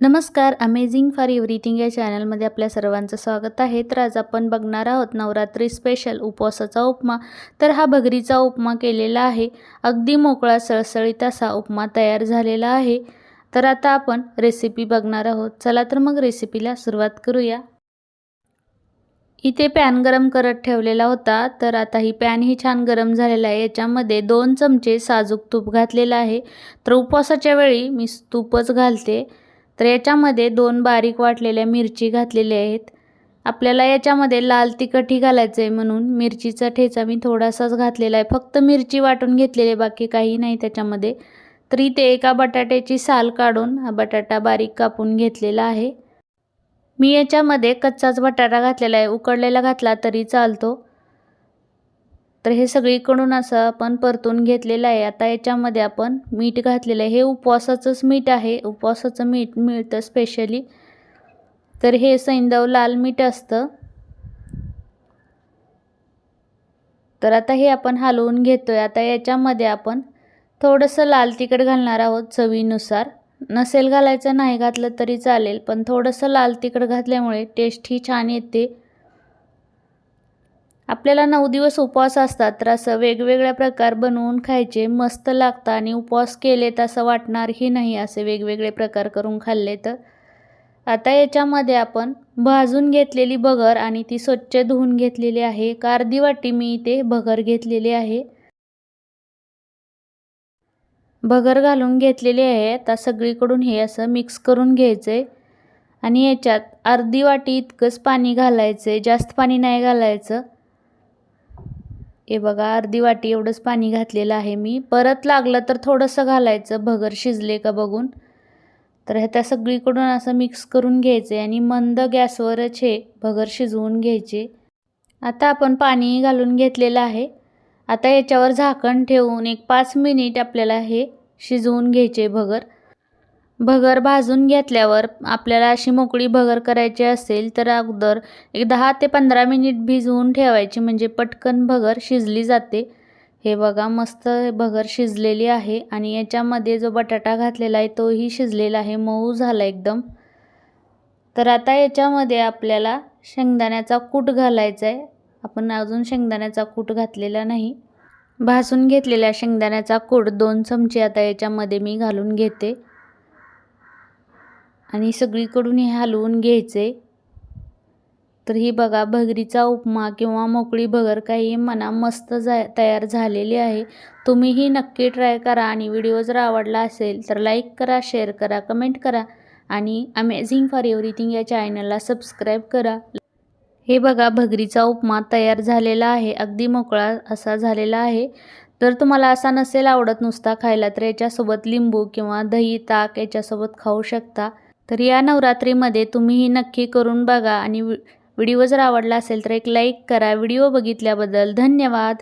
नमस्कार amazing for everything या चॅनलमध्ये आपल्या सर्वांचं स्वागत आहे. तर आज आपण बघणार आहोत नवरात्री स्पेशल उपवासाचा उपमा. तर हा भगरीचा उपमा केलेला आहे. अगदी मोकळा सळसळीत असा उपमा तयार झालेला आहे. तर आता आपण रेसिपी बघणार आहोत. चला तर मग रेसिपीला सुरुवात करूया. इथे पॅन गरम करत ठेवलेला होता. तर आता ही पॅन ही छान गरम झालेला आहे. याच्यामध्ये दोन चमचे साजूक तूप घातलेलं आहे. तर उपवासाच्या वेळी मी तूपच घालते. तर याच्यामध्ये दोन बारीक वाटलेल्या मिरची घातलेल्या आहेत. आपल्याला याच्यामध्ये लाल तिखटही घालायचं आहे म्हणून मिरचीचा ठेचा मी थोडासाच घातलेला आहे. फक्त मिरची वाटून घेतलेली आहे बाकी काही नाही त्याच्यामध्ये. तर इथे एका बटाट्याची साल काढून हा बटाटा बारीक कापून घेतलेला आहे. मी याच्यामध्ये कच्चाच बटाटा घातलेला आहे. उकडलेला घातला तरी चालतो. तर हे सगळीकडून असं आपण परतून घेतलेलं आहे. आता याच्यामध्ये आपण मीठ घातलेलं आहे. हे उपवासाचंच मीठ आहे. उपवासाचं मीठ मिळतं स्पेशली तर हे सैंदव लाल मीठ असतं. तर आता हे आपण हलवून घेतो आहे आता याच्यामध्ये आपण थोडंसं लाल तिखट घालणार आहोत चवीनुसार. नसेल घालायचं नाही घातलं तरी चालेल. पण थोडंसं लाल तिखट घातल्यामुळे टेस्ट ही छान येते. आपल्याला नऊ दिवस उपवास असतात तर असं वेगवेगळ्या प्रकार बनवून खायचे मस्त लागतं आणि उपवास केले तर असं वाटणारही नाही असे वेगवेगळे प्रकार करून खाल्ले तर. आता याच्यामध्ये आपण भाजून घेतलेली बगर आणि ती स्वच्छ धुवून घेतलेली आहे. एक अर्धी वाटी मी इथे बगर घेतलेली आहे. बगर घालून घेतलेली आहे. आता सगळीकडून हे असं मिक्स करून घ्यायचं. आहे आणि याच्यात अर्धी वाटी इतकंच पाणी घालायचं आहे जास्त पाणी नाही घालायचं. हे बघा अर्धी वाटी एवढंच पाणी घातलेलं आहे मी. परत लागलं तर थोडंसं घालायचं. भगर शिजले का बघून. तर ह्या सगळीकडून असं मिक्स करून घ्यायचे आणि मंद गॅसवरच हे भगर शिजवून घ्यायचे. आता आपण पाणी घालून घेतलेलं आहे. आता याच्यावर झाकण ठेवून एक पाच मिनिट आपल्याला हे शिजवून घ्यायचे भगर. भगर भाजून घेतल्यावर आपल्याला अशी मोकळी भगर करायची असेल तर अगोदर एक दहा ते पंधरा मिनिट भिजवून ठेवायची. म्हणजे पटकन भगर शिजली जाते. हे बघा मस्त भगर शिजलेली आहे आणि याच्यामध्ये जो बटाटा घातलेला आहे तोही शिजलेला आहे. मऊ झाला एकदम. तर आता याच्यामध्ये आपल्याला शेंगदाण्याचा कूट घालायचा आहे. आपण अजून शेंगदाण्याचा कूट घातलेला नाही. भाजून घेतलेल्या शेंगदाण्याचा कूट दोन चमचे आता याच्यामध्ये मी घालून घेते. आणि सगळीकडून हे हलवून घ्यायचे. तर ही बघा भगरीचा उपमा किंवा मोकळी भगर काही मना मस्त जा तयार झालेली आहे. तुम्हीही नक्की ट्राय करा आणि व्हिडिओ जर आवडला असेल तर लाईक करा शेअर करा कमेंट करा आणि अमेझिंग फॉर एव्हरीथिंग या चॅनलला सबस्क्राईब करा. हे बघा भगरीचा उपमा तयार झालेला आहे. अगदी मोकळा असा झालेला आहे. जर तुम्हाला असा नसेल आवडत नुसता खायला तर याच्यासोबत लिंबू किंवा दही ताक याच्यासोबत खाऊ शकता. तर या नवरात्रीमध्ये तुम्हीही नक्की करून बघा आणि व्हिडिओ जर आवडला असेल तर एक लाईक करा. व्हिडिओ बघितल्याबद्दल धन्यवाद.